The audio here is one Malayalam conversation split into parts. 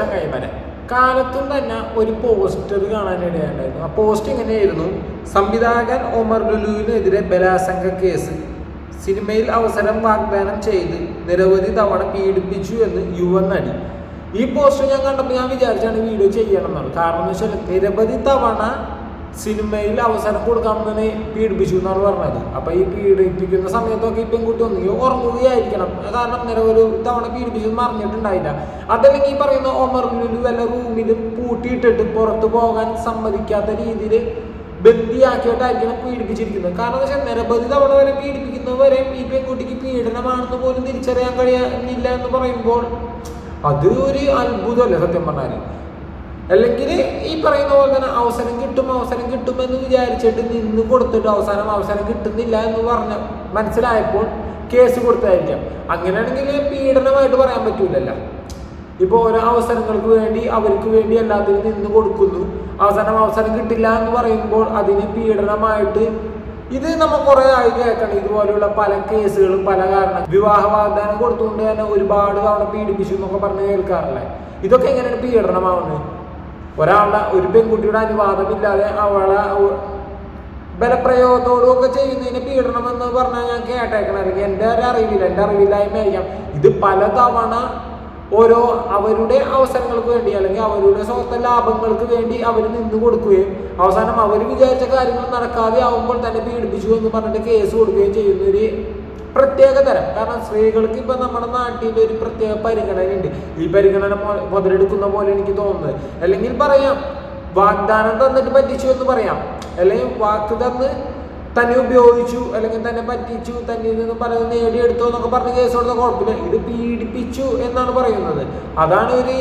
ചങ്ങായിമാരെ കാലത്തും തന്നെ ഒരു പോസ്റ്റർ കാണാനിടയുണ്ടായിരുന്നു ആ പോസ്റ്റ് ഇങ്ങനെയായിരുന്നു സംവിധായകൻ ഒമർ ലുലുവിനെതിരെ ബലാസംഗ കേസ്. സിനിമയിൽ അവസരം വാഗ്ദാനം ചെയ്ത് നിരവധി തവണ പീഡിപ്പിച്ചു എന്ന് യുവ നടി. ഈ പോസ്റ്റർ ഞാൻ കണ്ടപ്പോൾ ഞാൻ വിചാരിച്ചാണ് വീഡിയോ ചെയ്യണം എന്നുള്ളത് കാരണം എന്ന് വെച്ചാൽ നിരവധി തവണ സിനിമയിൽ അവസരം കൊടുക്കാമെന്ന് പീഡിപ്പിച്ചു എന്നാണ് പറഞ്ഞത്. അപ്പൊ ഈ പീഡിപ്പിക്കുന്ന സമയത്തൊക്കെ ഈ പെൺകുട്ടി ഒന്നുകിൽ ഉറങ്ങുകയായിരിക്കണം. കാരണം നിരവധി തവണ പീഡിപ്പിച്ചു മറിഞ്ഞിട്ടുണ്ടായില്ല. അതല്ലെങ്കിൽ ഈ പറയുന്ന ഒമറിലും വല്ല റൂമിലും പൂട്ടിയിട്ടിട്ട് പുറത്തു പോകാൻ സമ്മതിക്കാത്ത രീതിയിൽ ബന്ദിയാക്കിയിട്ടായിരിക്കണം പീഡിപ്പിച്ചിരിക്കുന്നത്. കാരണം എന്ന് വെച്ചാൽ നിരവധി തവണ വരെ പീഡിപ്പിക്കുന്നവരെയും ഈ പെൺകുട്ടിക്ക് പീഡനമാണെന്ന് പോലും തിരിച്ചറിയാൻ കഴിയില്ല എന്ന് പറയുമ്പോൾ അത് ഒരു അത്ഭുതമല്ലേ സത്യം പറഞ്ഞാൽ അല്ലെങ്കിൽ ഈ പറയുന്ന തന്നെ അവസരം കിട്ടും അവസരം കിട്ടുമെന്ന് വിചാരിച്ചിട്ട് നിന്ന് കൊടുത്തിട്ട് അവസാനം അവസരം കിട്ടുന്നില്ല എന്ന് പറഞ്ഞ മനസ്സിലായപ്പോൾ കേസ് കൊടുത്തായിരിക്കാം അങ്ങനെയാണെങ്കിൽ പീഡനമായിട്ട് പറയാൻ പറ്റൂലല്ലോ. ഇപ്പോൾ ഓരോ അവസരങ്ങൾക്ക് വേണ്ടി അവർക്ക് വേണ്ടി എല്ലാത്തിനും നിന്ന് കൊടുക്കുന്നു. അവസാനം അവസരം കിട്ടില്ല എന്ന് പറയുമ്പോൾ അതിന് പീഡനമായിട്ട് ഇത് നമ്മൾ കുറെ ആയി കേൾക്കണം. ഇതുപോലെയുള്ള പല കേസുകളും പല കാരണം വിവാഹ വാഗ്ദാനം കൊടുത്തുകൊണ്ട് തന്നെ ഒരുപാട് തവണ പീഡിപ്പിച്ചു എന്നൊക്കെ പറഞ്ഞ് കേൾക്കാറില്ലേ? ഇതൊക്കെ എങ്ങനെയാണ് പീഡനമാവുന്നത്? ഒരാളുടെ ഒരു പെൺകുട്ടിയുടെ അനുവാദമില്ലാതെ അവളെ ബലപ്രയോഗത്തോടും ഒക്കെ ചെയ്യുന്നതിന് പീഡനമെന്ന് പറഞ്ഞാൽ ഞാൻ കേട്ടേക്കണം അല്ലെങ്കിൽ എന്റെ ഒരു അറിവില്ല എന്റെ അറിവില്ലായ്മയായിരിക്കാം. ഇത് പലതവണ ഓരോ അവരുടെ അവസരങ്ങൾക്ക് വേണ്ടി അല്ലെങ്കിൽ അവരുടെ സ്വന്തം ലാഭങ്ങൾക്ക് വേണ്ടി അവർ നിന്ന് കൊടുക്കുകയും അവസാനം അവർ വിചാരിച്ച കാര്യങ്ങൾ നടക്കാതെ ആവുമ്പോൾ തന്നെ പീഡിപ്പിച്ചു എന്ന് പറഞ്ഞിട്ട് കേസ് കൊടുക്കുകയും ചെയ്യുന്ന ഒരു പ്രത്യേക തരം. കാരണം സ്ത്രീകൾക്ക് ഇപ്പൊ നമ്മുടെ നാട്ടിൽ ഒരു പ്രത്യേക പരിഗണന ഉണ്ട് ഈ പരിഗണന മുതലെടുക്കുന്ന പോലെ എനിക്ക് തോന്നുന്നത്. അല്ലെങ്കിൽ പറയാം വാഗ്ദാനം തന്നിട്ട് പറ്റിച്ചു എന്ന് പറയാം. അല്ലെങ്കിൽ വാക്ക് തന്ന് തന്നെ ഉപയോഗിച്ചു അല്ലെങ്കിൽ തന്നെ പറ്റിച്ചു തന്നിൽ നിന്ന് പറയുന്നത് നേടിയെടുത്തു എന്നൊക്കെ പറഞ്ഞ് കേസ് കൊടുത്ത കുഴപ്പമില്ല. ഇത് പീഡിപ്പിച്ചു എന്നാണ് പറയുന്നത്. അതാണ് ഒരു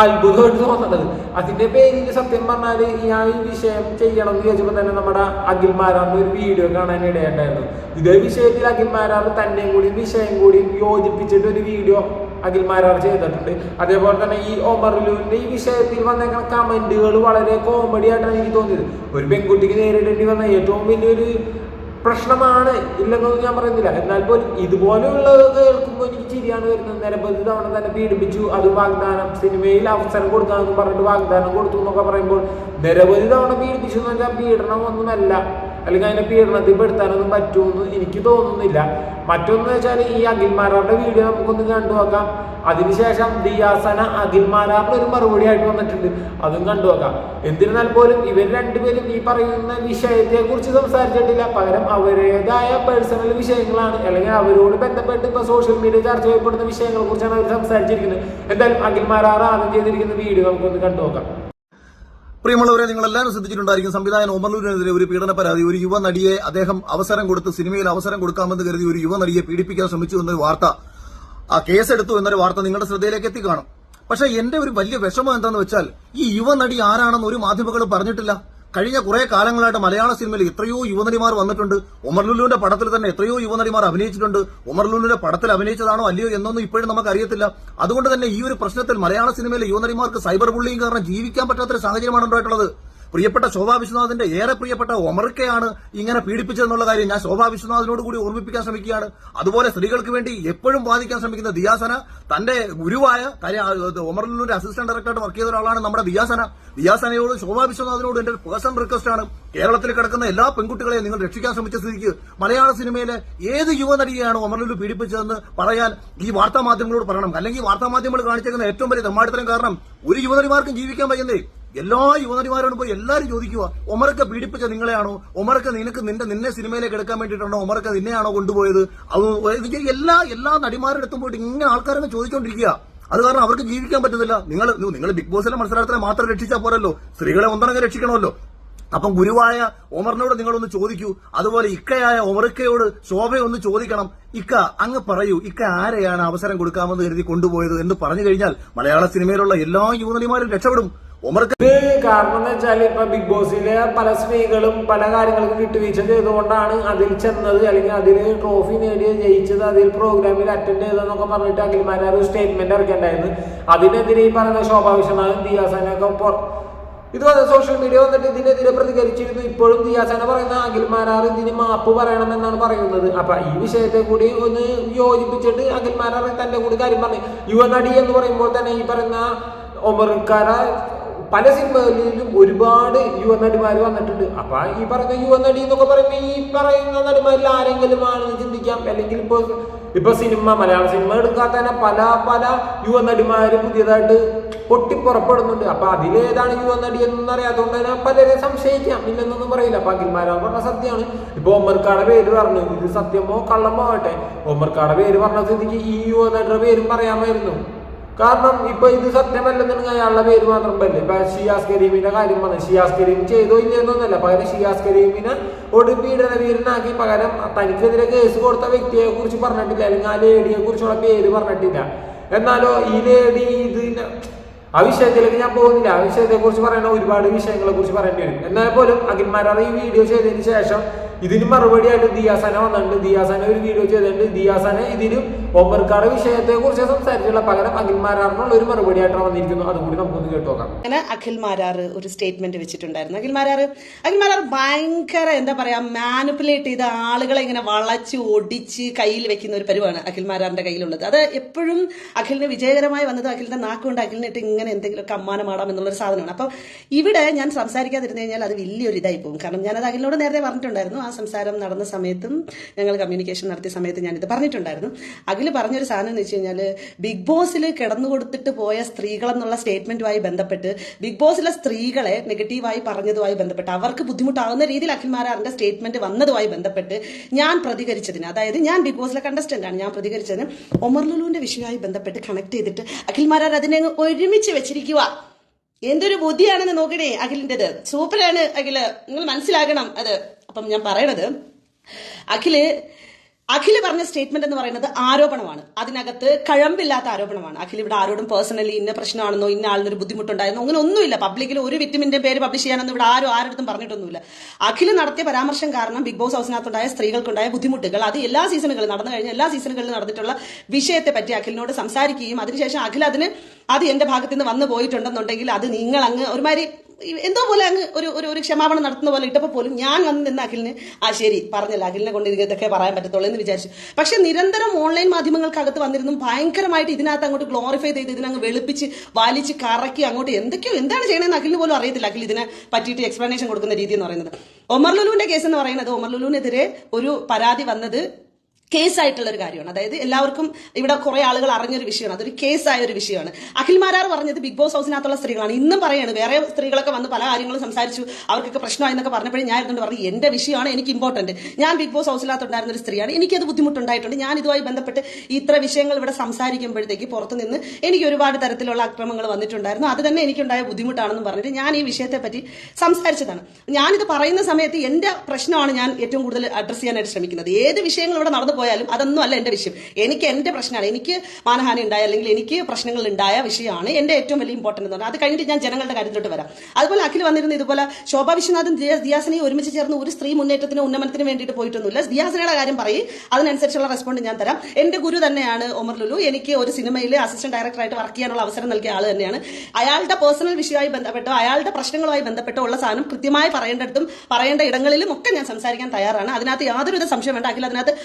അത്ഭുതമായിട്ട് തോന്നുന്നത് അതിന്റെ പേരിൽ സത്യം പറഞ്ഞാൽ ഞാൻ ഈ വിഷയം ചെയ്യണം എന്ന് ചോദിച്ചപ്പോൾ തന്നെ നമ്മുടെ അഖിൽമാരാറിന്റെ ഒരു വീഡിയോ കാണാൻ ഇടയുണ്ടായിരുന്നു ഇതേ വിഷയത്തിൽ അഖിൽമാരാർ തന്നെയും കൂടി വിഷയം കൂടി യോജിപ്പിച്ചിട്ട് ഒരു വീഡിയോ അഖിൽമാരാർ ചെയ്തിട്ടുണ്ട്. അതേപോലെ തന്നെ ഈ ഒമർലുവിന്റെ ഈ വിഷയത്തിൽ വന്നേക്കുന്ന കമന്റുകൾ വളരെ കോമഡി ആയിട്ടാണ് എനിക്ക് തോന്നിയത്. ഒരു പെൺകുട്ടിക്ക് നേരിടേണ്ടി വന്ന ഏറ്റവും വലിയൊരു പ്രശ്നമാണ് ഇല്ലെന്നൊന്നും ഞാൻ പറയുന്നില്ല. എന്നാൽ പോലും ഇതുപോലെയുള്ള കേൾക്കുമ്പോൾ എനിക്ക് ചിരിയാണ് വരുന്നത്. നിരവധി തവണ തന്നെ പീഡിപ്പിച്ചു. അത് വാഗ്ദാനം സിനിമയിൽ അവസരം കൊടുക്കാമെന്ന് പറഞ്ഞിട്ട് വാഗ്ദാനം കൊടുത്തു എന്നൊക്കെ പറയുമ്പോൾ നിരവധി തവണ പീഡിപ്പിച്ചു എന്ന് വെച്ചാൽ പീഡനം ഒന്നുമല്ല അല്ലെങ്കിൽ അതിനെ പീഡനത്തിൽപ്പെടുത്താനൊന്നും പറ്റുമെന്ന് എനിക്ക് തോന്നുന്നില്ല. മറ്റൊന്ന് വെച്ചാൽ ഈ അഖിൽമാരാറുടെ വീഡിയോ നമുക്കൊന്ന് കണ്ടു നോക്കാം. അതിനുശേഷം ദിയാസന അഖിൽമാരാറിന്റെ ഒരു മറുപടി ആയിട്ട് വന്നിട്ടുണ്ട്. അതും കണ്ടു നോക്കാം. എന്നിരുന്നാൽ പോലും ഇവർ രണ്ടുപേരും ഈ പറയുന്ന വിഷയത്തെ കുറിച്ച് സംസാരിച്ചിട്ടില്ല. പകരം അവരുടേതായ പേഴ്സണൽ വിഷയങ്ങളാണ്. അല്ലെങ്കിൽ അവരോട് ബന്ധപ്പെട്ട് ഇപ്പൊ സോഷ്യൽ മീഡിയ ചർച്ച ചെയ്യപ്പെടുന്ന വിഷയങ്ങളെ കുറിച്ചാണ് അവർ സംസാരിച്ചിരിക്കുന്നത്. എന്തായാലും അഖിൽമാരാറ് ആദ്യം ചെയ്തിരിക്കുന്ന വീഡിയോ നമുക്കൊന്ന് കണ്ടു നോക്കാം. പ്രിയമുള്ളവരെ നിങ്ങൾ എല്ലാവരും ശ്രദ്ധിച്ചിട്ടുണ്ടായിരിക്കും സംവിധായകൻ ഓമർലൂരിനെതിരെ ഒരു പീഡന പരാതി. ഒരു യുവ നടിയെ അദ്ദേഹം അവസരം കൊടുത്ത് സിനിമയിൽ അവസരം കൊടുക്കാമെന്ന് കരുതി ഒരു യുവ നടിയെ പീഡിപ്പിക്കാൻ ശ്രമിച്ചു എന്നൊരു വാർത്ത. ആ കേസെടുത്തു എന്നൊരു വാർത്ത നിങ്ങളുടെ ശ്രദ്ധയിലേക്ക് എത്തിക്കാണും. പക്ഷെ എന്റെ ഒരു വലിയ വിഷമം എന്താണെന്ന് വെച്ചാൽ ഈ യുവ നടി ആരാണെന്ന് ഒരു മാധ്യമങ്ങളും പറഞ്ഞിട്ടില്ല. കഴിഞ്ഞ കുറെ കാലങ്ങളായിട്ട് മലയാള സിനിമയിൽ എത്രയോ യുവനടിമാർ വന്നിട്ടുണ്ട്. ഉമർലുലുവിന്റെ പടത്തിൽ തന്നെ എത്രയോ യുവനടിമാർ അഭിനയിച്ചിട്ടുണ്ട്. ഉമർലുലുവിന്റെ പടത്തിൽ അഭിനയിച്ചതാണോ അല്ലയോ എന്നൊന്നും ഇപ്പോഴും നമുക്ക് അറിയത്തില്ല അതുകൊണ്ട് തന്നെ ഈ ഒരു പ്രശ്നത്തിൽ മലയാള സിനിമയിലെ യുവനടിമാർക്ക് സൈബർ ബുള്ളിങ് കാരണം ജീവിക്കാൻ പറ്റാത്തൊരു സാഹചര്യമാണ് ഉണ്ടായിട്ടുള്ളത്. പ്രിയപ്പെട്ട ശോഭാ വിശ്വനാഥിന്റെ ഏറെ പ്രിയപ്പെട്ട ഒമർക്കയാണ് ഇങ്ങനെ പീഡിപ്പിച്ചതെന്നുള്ള കാര്യം ഞാൻ ശോഭാ വിശ്വനാഥിനോട് കൂടി ഓർമ്മിപ്പിക്കാൻ ശ്രമിക്കുകയാണ്. അതുപോലെ സ്ത്രീകൾക്ക് വേണ്ടി എപ്പോഴും വാദിക്കാൻ ശ്രമിക്കുന്ന ദിയാസന തന്റെ ഗുരുവായ കാര്യം ഇത് അസിസ്റ്റന്റ് ഡയറക്ടറായിട്ട് വർക്ക് ചെയ്ത ഒരാളാണ് നമ്മുടെ ദിയാസന. ദിയാസനയോട് ശോഭാ വിശ്വനാഥിനോട് എന്റെ പേഴ്സണൽ റിക്വസ്റ്റ് ആണ്. കേരളത്തിൽ കിടക്കുന്ന എല്ലാ പെൺകുട്ടികളെയും നിങ്ങൾ രക്ഷിക്കാൻ ശ്രമിച്ച സ്ഥിതിക്ക് മലയാള സിനിമയിലെ ഏത് യുവനടിയെയാണ് ഒമർലൂർ പീഡിപ്പിച്ചതെന്ന് പറയാൻ ഈ വാർത്താ മാധ്യമങ്ങളോട് പറയണം. അല്ലെങ്കിൽ വാർത്താ മാധ്യമങ്ങൾ കാണിച്ചേക്കുന്ന ഏറ്റവും വലിയ തെമ്മാടിത്തരം കാരണം ഒരു യുവനടിമാർക്കും ജീവിക്കാൻ വയ്യുന്നേ. എല്ലാ യുവനടിമാരോടും പോയി എല്ലാവരും ചോദിക്കുക ഒമറൊക്കെ പീഡിപ്പിച്ച നിങ്ങളെയാണോ? ഒമറൊക്കെ നിനക്ക് നിന്റെ നിന്നെ സിനിമയിലേക്ക് എടുക്കാൻ വേണ്ടിയിട്ടാണോ? ഒമറൊക്കെ നിന്നെയാണോ കൊണ്ടുപോയത്? അത് എല്ലാ എല്ലാ നടിമാരുടെ അടുത്തും പോയിട്ട് ഇങ്ങനെ ആൾക്കാരൊക്കെ ചോദിച്ചുകൊണ്ടിരിക്കുക അത് കാരണം അവർക്ക് ജീവിക്കാൻ പറ്റുന്നില്ല നിങ്ങൾ നിങ്ങൾ ബിഗ് ബോസിലെ മത്സരത്തിനെ മാത്രം രക്ഷിച്ചാൽ പോരല്ലോ. സ്ത്രീകളെ ഒന്നടങ്കം രക്ഷിക്കണമല്ലോ. അപ്പം ഗുരുവായ ഒമറിനോട് നിങ്ങളൊന്ന് ചോദിക്കൂ. അതുപോലെ ഇക്കയായ ഒമറിക്കയോട് ശോഭയൊന്ന് ചോദിക്കണം. ഇക്ക അങ്ങ് പറയൂ ഇക്ക ആരെയാണ് അവസരം കൊടുക്കാമെന്ന് കരുതി കൊണ്ടുപോയത് എന്ന് പറഞ്ഞു കഴിഞ്ഞാൽ മലയാള സിനിമയിലുള്ള എല്ലാ യുവനടിമാരും രക്ഷപ്പെടും. ഇത് കാരണം എന്ന് വെച്ചാൽ ഇപ്പൊ ബിഗ് ബോസിലെ പല സ്ത്രീകളും പല കാര്യങ്ങൾക്കും വിട്ടുവീഴ്ച ചെയ്തുകൊണ്ടാണ് അതിൽ ചെന്നത്. അല്ലെങ്കിൽ അതിൽ ട്രോഫി നേടി ജയിച്ചത് അതിൽ പ്രോഗ്രാമിൽ അറ്റൻഡ് ചെയ്തതെന്നൊക്കെ പറഞ്ഞിട്ട് അഖിൽമാരാർ സ്റ്റേറ്റ്മെന്റ് ഇറക്കിണ്ടായിരുന്നു. അതിനെതിരെ ഈ പറഞ്ഞ ശോഭാ വിശ്വനാഥൻ ദിയാസനൊക്കെ ഇത് സോഷ്യൽ മീഡിയ വന്നിട്ട് ഇതിനെതിരെ പ്രതികരിച്ചിരുന്നു. ഇപ്പോഴും ദിയാസന പറയുന്ന അഖിൽമാരാർ ഇതിന് മാപ്പ് പറയണമെന്നാണ് പറയുന്നത്. അപ്പൊ ഈ വിഷയത്തെ കൂടി ഒന്ന് യോജിപ്പിച്ചിട്ട് അഖിൽമാരാർ തന്റെ കൂടി കാര്യം പറഞ്ഞു. യുവനടി എന്ന് പറയുമ്പോൾ തന്നെ ഈ പറയുന്ന ഒമർക്കാര പല സിനിമകളിലും ഒരുപാട് യുവ നടിമാർ വന്നിട്ടുണ്ട്. അപ്പൊ ഈ പറഞ്ഞ യുവ നടി എന്നൊക്കെ പറയുമ്പോൾ ഈ പറയുന്ന നടിമാരിൽ ആരെങ്കിലും ആണെന്ന് ചിന്തിക്കാം. അല്ലെങ്കിൽ ഇപ്പൊ ഇപ്പൊ സിനിമ മലയാള സിനിമ എടുക്കാത്ത തന്നെ പല പല യുവ നടിമാര് പുതിയതായിട്ട് പൊട്ടിപ്പുറപ്പെടുന്നുണ്ട്. അപ്പൊ അതിലേതാണ് യുവനടി എന്ന് അറിയാത്തതുകൊണ്ട് തന്നെ പലരെ സംശയിക്കാം. ഇല്ലെന്നൊന്നും പറയില്ല. അപ്പൊ അഖിൽമാരാ പറഞ്ഞ സത്യമാണ്. ഇപ്പൊ ഒമർക്കാടെ പേര് പറഞ്ഞു. ഇത് സത്യമോ കള്ളമോ ആകട്ടെ. ഒമർക്കാടെ പേര് പറഞ്ഞ സ്ഥിതിക്ക് ഈ യുവ നടിയുടെ പേരും പറയാമായിരുന്നു. കാരണം ഇപ്പൊ ഇത് സത്യമല്ലെന്നുണ്ടെങ്കിൽ അയാളുടെ പേര് മാത്രം പറ്റില്ല ഇപ്പൊ ഷിയാസ് കരീമിന്റെ കാര്യം പറഞ്ഞു. ഷിയാസ് കരീം ചെയ്തോ ഇല്ലെന്നൊന്നല്ല പകരം ഷിയാസ് കരീമിനെ ഒരു പീഡന വീരനാക്കി പകരം തനിക്കെതിരെ കേസ് കൊടുത്ത വ്യക്തിയെ കുറിച്ച് പറഞ്ഞിട്ടില്ല. അല്ലെങ്കിൽ ആ ലേഡിയെ കുറിച്ചുള്ള പേര് പറഞ്ഞിട്ടില്ല. എന്നാലോ ഈ ലേഡി ഇതിന് ആ വിഷയത്തിലേക്ക് ഞാൻ പോകുന്നില്ല. ആ വിഷയത്തെ കുറിച്ച് പറയുന്ന ഒരുപാട് വിഷയങ്ങളെ കുറിച്ച് പറയേണ്ടി വരും. എന്നാൽ പോലും അഖിൽമാരാർ ഈ വീഡിയോ ചെയ്തതിന് ശേഷം ഇതിന് മറുപടിയായിട്ട് ദിയാസന വന്നിട്ടുണ്ട്. ദിയാസന ഒരു വീഡിയോ ചെയ്തിട്ടുണ്ട്. ദിയാസന ഇതിന് ഒമർക്കാട് വിഷയത്തെ കുറിച്ച് സംസാരിച്ചുള്ള പകരം അഖിൽമാരാറിനുള്ള ഒരു മറുപടിയായിട്ടാണ് വന്നിരിക്കുന്നു അതുകൂടി നമുക്കൊന്ന് കേട്ടു നോക്കാം. അഖിൽ മാരാർ ഒരു സ്റ്റേറ്റ്മെന്റ് വെച്ചിട്ടുണ്ടായിരുന്നു. അഖിൽ മാരാർ അഖിൽ മാരാർ ഭയങ്കര എന്താ പറയാ മാനിപ്പുലേറ്റ് ചെയ്ത ആളുകളെ ഇങ്ങനെ വളച്ച് ഒടിച്ച് കയ്യിൽ വെക്കുന്ന ഒരു പരിവാണ് അഖിൽ മാരാറിന്റെ കയ്യിലുള്ളത്. അത് എപ്പോഴും അഖിലിന് വിജയകരമായി വന്നത് അഖിലിന്റെ നാക്കുകൊണ്ട് അഖിലിനിട്ട് ഇങ്ങനെ എന്തെങ്കിലുമൊക്കെ അമ്മാനമാടാം എന്നുള്ളൊരു സാധനമാണ്. അപ്പൊ ഇവിടെ ഞാൻ സംസാരിക്കാതിരുന്നു കഴിഞ്ഞാൽ അത് വലിയൊരു ഇതായി പോകും. കാരണം ഞാനത് അഖിലിനോട് നേരത്തെ പറഞ്ഞിട്ടുണ്ടായിരുന്നു. സംസാരം നടന്ന സമയത്തും ഞങ്ങൾ കമ്മ്യൂണിക്കേഷൻ നടത്തിയ സമയത്ത് ഞാനിത് പറഞ്ഞിട്ടുണ്ടായിരുന്നു. അഖിൽ പറഞ്ഞൊരു സാധനം എന്ന് വെച്ച് കഴിഞ്ഞാൽ ബിഗ് ബോസിൽ കിടന്നു കൊടുത്തിട്ട് പോയ സ്ത്രീകളെന്നുള്ള സ്റ്റേറ്റ്മെന്റുമായി ബന്ധപ്പെട്ട് ബിഗ് ബോസിലെ സ്ത്രീകളെ നെഗറ്റീവായി പറഞ്ഞതുമായി ബന്ധപ്പെട്ട് അവർക്ക് ബുദ്ധിമുട്ടാവുന്ന രീതിയിൽ അഖിൽമാരാറിന്റെ സ്റ്റേറ്റ്മെന്റ് വന്നതുമായി ബന്ധപ്പെട്ട് ഞാൻ പ്രതികരിച്ചതിന് അതായത് ഞാൻ ബിഗ് ബോസിലെ കണ്ടസ്റ്റന്റ് ആണ് ഞാൻ പ്രതികരിച്ചതിന് ഒമർ ലുലുവിന്റെ വിഷയവുമായി ബന്ധപ്പെട്ട് കണക്ട് ചെയ്തിട്ട് അഖിൽമാരാർ അതിനെ ഒരുമിച്ച് വെച്ചിരിക്കുക എന്തൊരു ബുദ്ധിയാണെന്ന് നോക്കണേ അഖിലിന്റെത് സൂപ്പറാണ് അഖിൽ. നിങ്ങൾ മനസ്സിലാക്കണം അത്. അപ്പം ഞാൻ പറയണത് അഖിൽ അഖിൽ പറഞ്ഞ സ്റ്റേറ്റ്മെന്റ് എന്ന് പറയുന്നത് ആരോപണമാണ്. അതിനകത്ത് കഴമ്പില്ലാത്ത ആരോപണമാണ്. അഖിൽ ഇവിടെ ആരോടും പേഴ്സണലി ഇന്ന പ്രശ്നമാണെന്നോ ഇന്ന ആളിനൊരു ബുദ്ധിമുട്ടുണ്ടായിരുന്നോ അങ്ങനെ ഒന്നുമില്ല. പബ്ലിക്കിൽ ഒരു വിറ്റമിന്റെ പേര് പബ്ലിഷ് ചെയ്യാനൊന്നും ഇവിടെ ആരും ആരോടും പറഞ്ഞിട്ടൊന്നുമില്ല. അഖിൽ നടത്തിയ പരാമർശം കാരണം ബിഗ് ബോസ് ഹൗസിനകത്തുണ്ടായ സ്ത്രീകൾക്കുണ്ടായ ബുദ്ധിമുട്ടുകൾ അത് എല്ലാ സീസണുകളിലും നടന്നു കഴിഞ്ഞ എല്ലാ സീസണുകളിലും നടന്നിട്ടുള്ള വിഷയത്തെ പറ്റി അഖിലിനോട് സംസാരിക്കുകയും അതിനുശേഷം അഖിൽ അതിന് അത് എന്റെ ഭാഗത്ത് നിന്ന് വന്നു പോയിട്ടുണ്ടെന്നുണ്ടെങ്കിൽ അത് നിങ്ങൾ അങ്ങ് ഒരുമാതിരി എന്തോ പോലെ അങ്ങ് ഒരു ഒരു ഒരു ക്ഷമാപണം നടത്തുന്ന പോലെ ഇട്ടപ്പോൾ പോലും ഞാൻ വന്ന് നിന്ന് അഖിലിന് ആ ശരി പറഞ്ഞല്ല അഖിലിനെ കൊണ്ട് ഇതൊക്കെ പറയാൻ പറ്റത്തുള്ളൂ എന്ന് വിചാരിച്ചു. പക്ഷെ നിരന്തരം ഓൺലൈൻ മാധ്യമങ്ങൾക്കകത്ത് വന്നിരുന്നു ഭയങ്കരമായിട്ട് ഇതിനകത്ത് അങ്ങോട്ട് ഗ്ലോറിഫൈ ചെയ്ത് ഇതിനങ്ങ് വെളുപ്പിച്ച് വാലിച്ച് കറക്കി അങ്ങോട്ട് എന്തൊക്കെയോ എന്താണ് ചെയ്യണമെന്ന് അഖിലിന് പോലും അറിയത്തില്ല. അഖിൽ ഇതിനെ പറ്റിയിട്ട് എക്സ്പ്ലനേഷൻ കൊടുക്കുന്ന രീതി എന്ന് പറയുന്നത്. ഒമർ ലുലുവിന്റെ കേസ് എന്ന് പറയുന്നത് ഒമർ ലുലുവിനെതിരെ ഒരു പരാതി വന്നത് കേസായിട്ടുള്ള ഒരു കാര്യമാണ്. അതായത് എല്ലാവർക്കും ഇവിടെ കുറെ ആളുകൾ അറിഞ്ഞൊരു വിഷയമാണ്. അതൊരു കേസായ ഒരു വിഷയമാണ് അഖിൽമാരാർ പറഞ്ഞത് ബിഗ് ബോസ് ഹൗസിനകത്തുള്ള സ്ത്രീകളാണ്. ഇന്നും പറയാണ് വേറെ സ്ത്രീകളൊക്കെ വന്ന് പല കാര്യങ്ങളും സംസാരിച്ചു അവർക്കൊക്കെ പ്രശ്നമായി എന്നൊക്കെ പറഞ്ഞപ്പോഴും ഞാൻ ഇരുന്നുകൊണ്ട് പറഞ്ഞു എന്റെ വിഷയമാണ് എനിക്ക് ഇമ്പോർട്ടന്റ് ഞാൻ ബിഗ് ബോസ് ഹൗസിനകത്തുണ്ടായിരുന്ന ഒരു സ്ത്രീയാണ്. എനിക്കത് ബുദ്ധിമുട്ടുണ്ടായിട്ടുണ്ട്. ഞാൻ ഇതുമായി ബന്ധപ്പെട്ട് ഇത്ര വിഷയങ്ങൾ ഇവിടെ സംസാരിക്കുമ്പോഴത്തേക്ക് പുറത്തു നിന്ന് എനിക്ക് ഒരുപാട് തരത്തിലുള്ള അക്രമങ്ങൾ വന്നിട്ടുണ്ടായിരുന്നു. അത് തന്നെ എനിക്കുണ്ടായ ബുദ്ധിമുട്ടാണെന്ന് പറഞ്ഞിട്ട് ഞാൻ ഈ വിഷയത്തെ പറ്റി സംസാരിച്ചതാണ്. ഞാനിത് പറയുന്ന സമയത്ത് എന്റെ പ്രശ്നമാണ് ഞാൻ ഏറ്റവും കൂടുതൽ അഡ്രസ് ചെയ്യാനായിട്ട് ശ്രമിക്കുന്നത്. ഏത് വിഷയങ്ങൾ ഇവിടെ നടന്നു പോയാലും അതൊന്നും അല്ല എന്റെ വിഷയം. എനിക്ക് എന്റെ പ്രശ്നമാണ്. എനിക്ക് മാനഹാനി ഉണ്ടായ അല്ലെങ്കിൽ എനിക്ക് പ്രശ്നങ്ങൾ ഉണ്ടായ വിഷയമാണ് എന്റെ ഏറ്റവും വലിയ ഇമ്പോർട്ടന്റ് എന്ന് പറഞ്ഞാൽ അത് കഴിഞ്ഞിട്ട് ഞാൻ ജനങ്ങളുടെ കാര്യത്തിലോട്ട് വരാം. അതുപോലെ അഖിൽ വന്നിരുന്ന ഇതുപോലെ ശോഭാ വിശ്വനാഥും ദിയ- ദിയാസനയും ഒരുമിച്ച് ചേർന്ന് ഒരു സ്ത്രീ മുന്നേറ്റത്തിനും ഉന്നമനത്തിനും വേണ്ടിയിട്ട് പോയിട്ടൊന്നുമില്ല. ദിയാസനയുടെ കാര്യം പറയും. അതിനനുസരിച്ചുള്ള റെസ്പോണ്ട് ഞാൻ തരാം. എന്റെ ഗുരു തന്നെയാണ് ഒമർ ലുലു. എനിക്ക് ഒരു സിനിമയിൽ അസിസ്റ്റന്റ് ഡയറക്ടറായിട്ട് വർക്ക് ചെയ്യാനുള്ള അവസരം നൽകിയ ആൾ തന്നെയാണ്. അയാളുടെ പേഴ്സണൽ വിഷയവുമായി ബന്ധപ്പെട്ടോ അയാളുടെ പ്രശ്നങ്ങളുമായി ബന്ധപ്പെട്ടോ ഉള്ള സാധനം കൃത്യമായി പറയേണ്ടടുത്തും പറയേണ്ട ഇടങ്ങളിലും ഒക്കെ ഞാൻ സംസാരിക്കാൻ തയ്യാറാണ്. അതിനകത്ത് യാതൊരുവിധ സംശയം വേണ്ട. അഖിൽ അതിനകത്ത്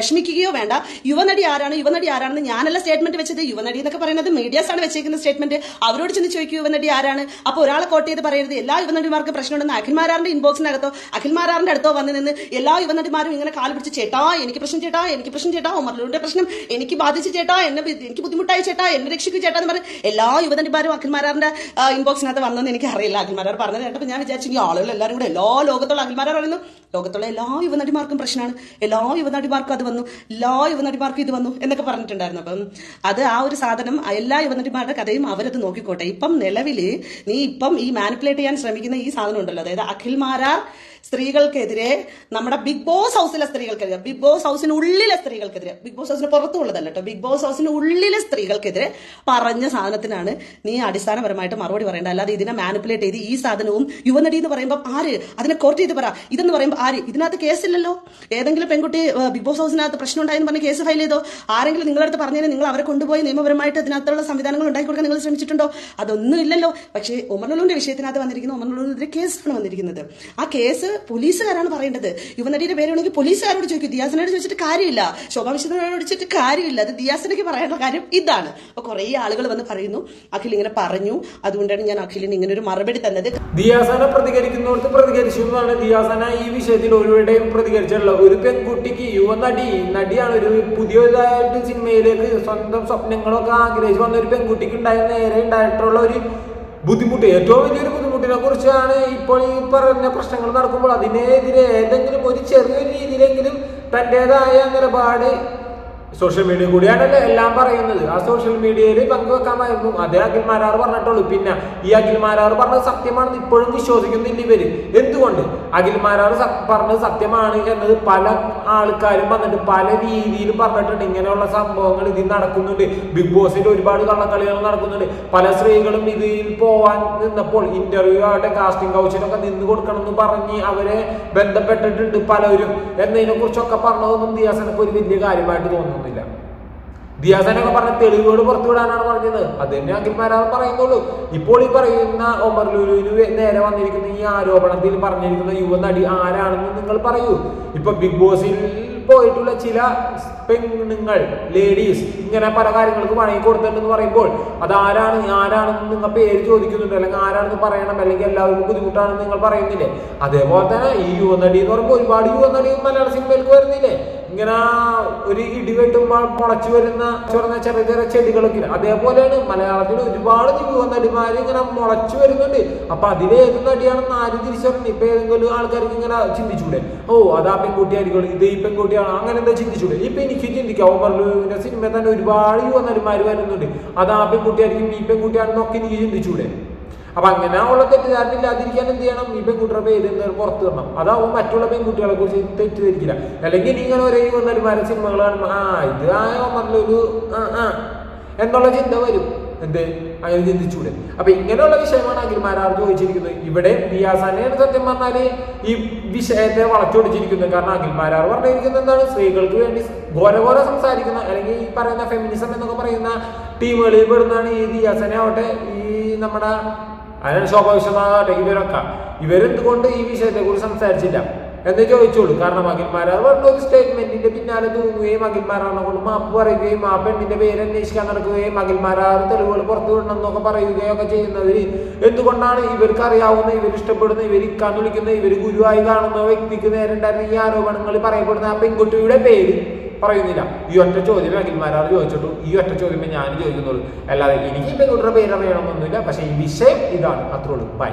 വിഷമിക്കുകയോ വേണ്ട. യുവനടി ആരാണ്? യുവനടി ആരാണെന്ന് ഞാനല്ല സ്റ്റേറ്റ്മെന്റ് വെച്ചത്. യുവനടി എന്നൊക്കെ പറയുന്നത് മീഡിയാസ് ആണ് വെച്ചേക്കുന്ന സ്റ്റേറ്റ്മെന്റ് അവരോട് ചെന്ന് ചോദിക്കും യുവനടി ആരാണ്? അപ്പോൾ ഒരാളെ കോട്ട് ചെയ്ത് പറയരുത്. എല്ലാ യുവനടിമാർക്കും പ്രശ്നമുണ്ടെന്ന് അഖിൽമാരാറിന്റെ ഇൻബോക്സിനകത്തോ അഖിൽമാരാറിന്റെ അടുത്തോ വന്ന് നിന്ന് എല്ലാ യുവനടിമാരും ഇങ്ങനെ കാൽ പിടിച്ച് ചേട്ടാ എനിക്ക് പ്രശ്നം ചേട്ടാ എനിക്ക് പ്രശ്നം ചേട്ടാ ഒമർലൂരിന്റെ പ്രശ്നം എനിക്ക് ബാധിച്ച് ചേട്ടാ എന്നെ എനിക്ക് ബുദ്ധിമുട്ടായി ചേട്ടാ എന്നെ രക്ഷിക്കും ചേട്ടാ എന്ന് പറഞ്ഞ് എല്ലാ യുവനടിമാരും അഖിൽമാരാറിന്റെ ഇൻബോക്സിനകത്ത് വന്നെന്ന് എനിക്ക് അറിയില്ല. അഖിൽമാരാർ പറഞ്ഞത് കേട്ടപ്പോൾ ഞാൻ വിചാരിച്ചു ആളുകൾ എല്ലാവരും കൂടെ എല്ലാ ലോകത്തുള്ള അഖിൽമാരാർ പറയുന്നു ലോകത്തുള്ള എല്ലാ യുവനടിമാർക്കും പ്രശ്നമാണ്. എല്ലാ യുവനടിമാർക്കും അത് വന്നു എല്ലാ യുവനടിമാർക്കും ഇത് വന്നു എന്നൊക്കെ പറഞ്ഞിട്ടുണ്ടായിരുന്നു. അപ്പം അത് ആ ഒരു സാധനം എല്ലാ യുവനടിമാരുടെ കഥയും അവരത് നോക്കിക്കോട്ടെ. ഇപ്പം നിലവിൽ നീ ഇപ്പം ഈ മാനിപ്പുലേറ്റ് ചെയ്യാൻ ശ്രമിക്കുന്ന ഈ സാധനം ഉണ്ടല്ലോ. അതായത് അഖിൽ മാരാർ സ്ത്രീകൾക്കെതിരെ നമ്മുടെ ബിഗ് ബോസ് ഹൗസിലെ സ്ത്രീകൾക്കെതിരെ ബിഗ് ബോസ് ഹൗസിന് ഉള്ളിലെ സ്ത്രീകൾക്കെതിരെ ബിഗ് ബോസ് ഹൗസിന് പുറത്തുള്ളതല്ല കേട്ടോ ബിഗ് ബോസ് ഹൗസിന് ഉള്ളിലെ സ്ത്രീകൾക്കെതിരെ പറഞ്ഞ സാധനത്തിനാണ് നീ അടിസ്ഥാനപരമായിട്ട് മറുപടി പറയേണ്ടത്. അല്ലാതെ ഇതിനെ മാനിപ്പുലേറ്റ് ചെയ്ത് ഈ സാധനവും യുവനടി എന്ന് പറയുമ്പോൾ ആര്? അതിനെ കോർട്ട് ചെയ്ത് പറ. ഇതെന്ന് പറയുമ്പോൾ ആര്? ഇതിനകത്ത് കേസില്ലല്ലോ ഏതെങ്കിലും പെൺകുട്ടി ബിഗ് ബോസ് ഹൗസിനകത്ത് പ്രശ്നം ഉണ്ടായെന്ന് പറഞ്ഞ് കേസ് ഫയൽ ചെയ്തോ? ആരെങ്കിലും നിങ്ങളടുത്ത് പറഞ്ഞതിന് നിങ്ങൾ അവരെ കൊണ്ടുപോയി നിയമപരമായിട്ട് അതിനകത്തുള്ള സംവിധാനങ്ങൾ ഉണ്ടാക്കി കൊടുക്കാൻ നിങ്ങൾ ശ്രമിച്ചിട്ടുണ്ടോ? അതൊന്നും ഇല്ലല്ലോ. പക്ഷേ ഉമർലുവിന്റെ വിഷയത്തിനകത്ത് വന്നിരിക്കുന്ന ഉമർലുവിനെതിരെ കേസാണ് വന്നിരിക്കുന്നത്. ആ കേസ് പോലീസുകാരാണ് പറയേണ്ടത്. യുവനടിയുടെ പേരാണെങ്കിൽ പോലീസുകാരോട് ചോദിക്കും. ദിയാസനോട് ചോദിച്ചിട്ട് കാര്യമില്ല. ശോഭാ വിശ്വനോട് ചോദിച്ചിട്ട് കാര്യമില്ല. അത് ദിയാസനയ്ക്ക് പറയാനുള്ള കാര്യം ഇതാണ്. അപ്പൊ കുറേ ആളുകൾ വന്ന് പറയുന്നു. അഖിൽ ഇങ്ങനെ പറഞ്ഞു. അതുകൊണ്ടാണ് ഞാൻ അഖിലിന് ഇങ്ങനെ ഒരു മറുപടി തന്നത്. ദിയാസന പ്രതികരിക്കുന്നവർക്ക് പ്രതികരിച്ചു എന്നാണ് ദിയാസന ഈ വിഷയത്തിൽ ഒരുവരുടെയും പ്രതികരിച്ചിട്ടുള്ളത്. ഒരു പെൺകുട്ടിക്ക് യുവ നടി നടിയാണ് ഒരു പുതിയതായിട്ട് സിനിമയിലേക്ക് സ്വന്തം സ്വപ്നങ്ങളൊക്കെ ആഗ്രഹിച്ചു വന്ന ഒരു പെൺകുട്ടിക്ക് ഉണ്ടായ നേരെ ഉണ്ടായിട്ടുള്ള ഒരു ബുദ്ധിമുട്ട്. ഏറ്റവും വലിയൊരു ബുദ്ധിമുട്ടിനെ കുറിച്ചാണ് ഇപ്പോൾ ഈ പറഞ്ഞ പ്രശ്നങ്ങൾ നടക്കുമ്പോൾ അതിനെതിരെ ഏതെങ്കിലും ഒരു ചെറിയൊരു രീതിയിലെങ്കിലും തന്റെതായ നിലപാട് സോഷ്യൽ മീഡിയ കൂടിയാണല്ലോ എല്ലാം പറയുന്നത്. ആ സോഷ്യൽ മീഡിയയിൽ പങ്കുവെക്കാമായിരുന്നു അതേ അഖിൽ മാരാർ പറഞ്ഞിട്ടുള്ളൂ. പിന്നെ ഈ അഖിൽ മാരാർ പറഞ്ഞത് സത്യമാണെന്ന് ഇപ്പോഴും വിശ്വസിക്കുന്നില്ല ഇവർ. എന്തുകൊണ്ട്? അഖിൽ മാരാർ സ- പറഞ്ഞത് സത്യമാണ് എന്നത് പല ആൾക്കാരും വന്നിട്ട് പല രീതിയിലും പറഞ്ഞിട്ടുണ്ട്. ഇങ്ങനെയുള്ള സംഭവങ്ങൾ ഇതിൽ നടക്കുന്നുണ്ട്. ബിഗ് ബോസിൽ ഒരുപാട് കള്ളക്കളികൾ നടക്കുന്നുണ്ട്. പല സ്ത്രീകളും ഇതിൽ പോവാൻ നിന്നപ്പോൾ ഇന്റർവ്യൂ ആവട്ടെ കാസ്റ്റിംഗ് കൗച്ചിലൊക്കെ നിന്ന് കൊടുക്കണം എന്ന് പറഞ്ഞ് അവരെ ബന്ധപ്പെട്ടിട്ടുണ്ട് പലരും. എന്നതിനെ കുറിച്ചൊക്കെ പറഞ്ഞതൊന്നും ദിയാസനക്ക് ഒരു വലിയ കാര്യമായിട്ട് തോന്നുന്നില്ല ദിയാസനൊക്കെ പറഞ്ഞ തെളിവുകൾ പുറത്തുവിടാനാണ് പറഞ്ഞത്. അത് തന്നെ അഖിൽമാരാർ പറയുന്നുള്ളൂ. ഇപ്പോൾ ഈ പറയുന്ന ഒമർ ലുലുവിന് നേരെ വന്നിരിക്കുന്ന ഈ ആരോപണത്തിൽ പറഞ്ഞിരിക്കുന്ന യുവ നടി ആരാണെന്ന് നിങ്ങൾ പറയൂ. ഇപ്പൊ ബിഗ് ബോസിൽ പോയിട്ടുള്ള ചില പെണ്ണുങ്ങൾ ലേഡീസ് ഇങ്ങനെ പല കാര്യങ്ങൾക്ക് വഴങ്ങി കൊടുത്തിട്ടുണ്ടെന്ന് പറയുമ്പോൾ അത് ആരാണ് ആരാണെന്ന് നിങ്ങൾ പേര് ചോദിക്കുന്നുണ്ട്. അല്ലെങ്കിൽ ആരാണെന്ന് പറയണം. അല്ലെങ്കിൽ എല്ലാവർക്കും ബുദ്ധിമുട്ടാണെന്ന് നിങ്ങൾ പറയുന്നില്ലേ? അതേപോലെ തന്നെ ഈ യുവനടി എന്ന് പറയുമ്പോൾ ഒരുപാട് യുവനടി മലയാള സിനിമയിലേക്ക് വരുന്നില്ലേ? ഇങ്ങനെ ഒരു ഇടിവെട്ടുമ്പോൾ മുളച്ചു വരുന്ന ചുവന്ന ചെറിയ ചെറിയ ചെടികളൊക്കെ അതേപോലെയാണ് മലയാളത്തിൽ ഒരുപാട് നടിമാര് ഇങ്ങനെ മുളച്ചു വരുന്നുണ്ട്. അപ്പൊ അതിലെ ഏത് നടിയാണെന്ന് ആരും തിരിച്ചറിഞ്ഞു. ഇപ്പൊ ഏതെങ്കിലും ആൾക്കാർക്ക് ഇങ്ങനെ ചിന്തിച്ചൂടെ? ഓ അതാ പെൺകുട്ടിയായിരിക്കും. ഇത് ഈ പെൺകുട്ടിയാണ്. അങ്ങനെ എന്താ ചിന്തിച്ചൂടെ? ഇപ്പൊ എനിക്ക് ചിന്തിക്കാം. ഓമർലൂവിന്റെ സിനിമ തന്നെ ഒരുപാട് യുവ നടിമാര് വരുന്നുണ്ട്. അതാ പെൺകുട്ടിയായിരിക്കും ഈ പെൺകുട്ടിയാണെന്നൊക്കെ എനിക്ക് ചിന്തിച്ചൂടെ? അപ്പൊ അങ്ങനെ ഉള്ള തെറ്റിദ്ധാരണ ഇല്ലാതിരിക്കാൻ എന്ത് ചെയ്യണം? ഈ പെൺകുട്ടിയുടെ പേര് എന്തായാലും പുറത്തു വരണം. അതാവും മറ്റുള്ള പെൺകുട്ടികളെ കുറിച്ച് തെറ്റിദ്ധരിക്കില്ല. അല്ലെങ്കിൽ ഇനി ഇങ്ങനെ ഒരേ വന്നൊരുമാരെ സിനിമകൾ കാണുമ്പോൾ ആ ഇത് ആ നല്ലൊരു ആ എന്നുള്ള ചിന്ത വരും. എന്ത്? അങ്ങനെ ചിന്തിച്ചൂടെ. അപ്പൊ ഇങ്ങനെയുള്ള വിഷയമാണ് അഖിൽമാരാർ ചോദിച്ചിരിക്കുന്നത്. ഇവിടെ ബിയാസാനെയാണ് സത്യം പറഞ്ഞാൽ ഈ വിഷയത്തെ വളച്ചൊടിച്ചിരിക്കുന്നത്. കാരണം അഖിൽമാരാർ പറഞ്ഞിരിക്കുന്നത് എന്താണ്? സ്ത്രീകൾക്ക് വേണ്ടി ഘോര ഘോര സംസാരിക്കുന്ന അല്ലെങ്കിൽ ഈ പറയുന്ന ഫെമിനിസം എന്നൊക്കെ പറയുന്ന ടീമുകളിൽ പെടുന്നതാണ് ഈ ബിയാസനെ ആവട്ടെ ഈ നമ്മുടെ അതിനാണ് ശോഭ വിശ്വനാഥാട്ടെ ഇവരൊക്കെ ഇവരെന്തുകൊണ്ട് ഈ വിഷയത്തെ കുറിച്ച് സംസാരിച്ചില്ല? എന്ന് ചോദിച്ചോളൂ. കാരണം അഖിൽമാരാർ പറഞ്ഞ ഒരു സ്റ്റേറ്റ്മെന്റിന്റെ പിന്നാലെ തൂങ്ങുകയും അഖിൽമാരാറിനെ കൊണ്ട് മാപ്പ് പറയുകയും ആ പെണ്ണിന്റെ പേര് അന്വേഷിക്കാൻ നടക്കുകയും അഖിൽമാരാർ തെളിവുകൾ പുറത്തു വിടണം എന്നൊക്കെ പറയുകയും ഒക്കെ ചെയ്യുന്നതിൽ എന്തുകൊണ്ടാണ് ഇവർക്ക് അറിയാവുന്ന ഇവർ ഇഷ്ടപ്പെടുന്ന ഇവർ ഇക്കാൻ വിളിക്കുന്ന ഇവർ ഗുരുവായി കാണുന്ന വ്യക്തിക്ക് നേരെ ഉണ്ടായിരുന്ന ഈ ആരോപണങ്ങൾ പറയപ്പെടുന്ന ആ പെൺകുട്ടിയുടെ പേര്? പറയുന്നില്ല. ഈ ഒറ്റ ചോദ്യം അഖിൽമാരാർ ചോദിച്ചിട്ടു ഈ ഒറ്റ ചോദ്യമേ ഞാൻ ചോദിക്കുന്നുള്ളൂ. അല്ലാതെ എനിക്ക് ഈ പെൺകുട്ടിയുടെ പേര് അറിയണമെന്നൊന്നുമില്ല. പക്ഷേ ഈ വിഷയം ഇതാണ്. അത്രേ ഉള്ളൂ. ബൈ